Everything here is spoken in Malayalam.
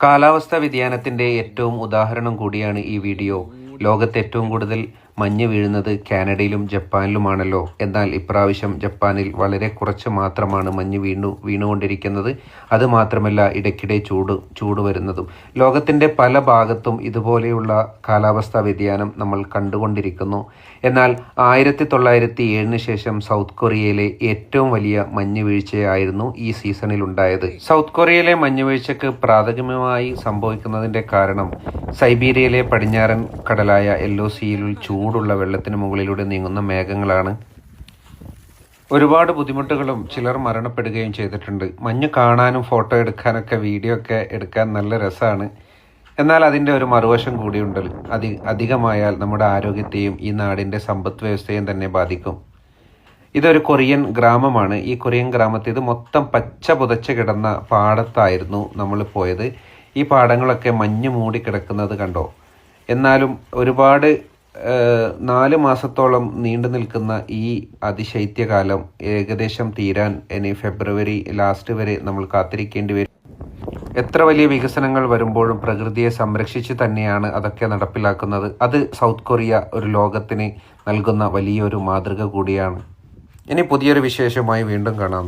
കാലാവസ്ഥാ വ്യതിയാനത്തിന്റെ ഏറ്റവും ഉദാഹരണം കൂടിയാണ് ഈ വീഡിയോ. ലോകത്ത് ഏറ്റവും കൂടുതൽ മഞ്ഞ് വീഴുന്നത് കാനഡയിലും ജപ്പാനിലുമാണല്ലോ. എന്നാൽ ഇപ്രാവശ്യം ജപ്പാനിൽ വളരെ കുറച്ച് മാത്രമാണ് മഞ്ഞ് വീണു വീണുകൊണ്ടിരിക്കുന്നത്. അത് മാത്രമല്ല ഇടയ്ക്കിടെ ചൂട് ചൂട് വരുന്നതും. ലോകത്തിന്റെ പല ഭാഗത്തും ഇതുപോലെയുള്ള കാലാവസ്ഥാ വ്യതിയാനം നമ്മൾ കണ്ടുകൊണ്ടിരിക്കുന്നു. എന്നാൽ ആയിരത്തി തൊള്ളായിരത്തി ഏഴിന് ശേഷം സൗത്ത് കൊറിയയിലെ ഏറ്റവും വലിയ മഞ്ഞ് വീഴ്ചയായിരുന്നു ഈ സീസണിൽ ഉണ്ടായത്. സൗത്ത് കൊറിയയിലെ മഞ്ഞ് വീഴ്ചയ്ക്ക് പ്രാഥമികമായി സംഭവിക്കുന്നതിന്റെ കാരണം സൈബീരിയയിലെ പടിഞ്ഞാറൻ കടലായ എല്ലോ സിയിൽ ചൂടുള്ള വെള്ളത്തിന് മുകളിലൂടെ നീങ്ങുന്ന മേഘങ്ങളാണ്. ഒരുപാട് ബുദ്ധിമുട്ടുകളും ചിലർ മരണപ്പെടുകയും ചെയ്തിട്ടുണ്ട്. മഞ്ഞ് കാണാനും ഫോട്ടോ എടുക്കാനൊക്കെ വീഡിയോ ഒക്കെ എടുക്കാൻ നല്ല രസമാണ് എന്നാൽ അതിന്റെ ഒരു മറുവശം കൂടിയുണ്ട്. അതി അധികമായാൽ നമ്മുടെ ആരോഗ്യത്തെയും ഈ നാടിന്റെ സമ്പദ് വ്യവസ്ഥയും തന്നെ ബാധിക്കും. ഇതൊരു കൊറിയൻ ഗ്രാമമാണ്. ഈ കൊറിയൻ ഗ്രാമത്തിൽ ഇത് മൊത്തം പച്ച പുതച്ച് കിടന്ന പാടത്തായിരുന്നു നമ്മൾ പോയത്. ഈ പാടങ്ങളൊക്കെ മഞ്ഞ് മൂടി കിടക്കുന്നത് കണ്ടോ? എന്നാലും ഒരുപാട് നാല് മാസത്തോളം നീണ്ടു നിൽക്കുന്ന ഈ അതിശൈത്യകാലം ഏകദേശം തീരാൻ ഇനി ഫെബ്രുവരി ലാസ്റ്റ് വരെ നമ്മൾ കാത്തിരിക്കേണ്ടി വരും. എത്ര വലിയ വികസനങ്ങൾ വരുമ്പോഴും പ്രകൃതിയെ സംരക്ഷിച്ച് തന്നെയാണ് അതൊക്കെ നടപ്പിലാക്കുന്നത്. അത് സൗത്ത് കൊറിയ ഒരു ലോകത്തിന് നൽകുന്ന വലിയൊരു മാതൃക കൂടിയാണ്. ഇനി പുതിയൊരു വിശേഷമായി വീണ്ടും കാണാം.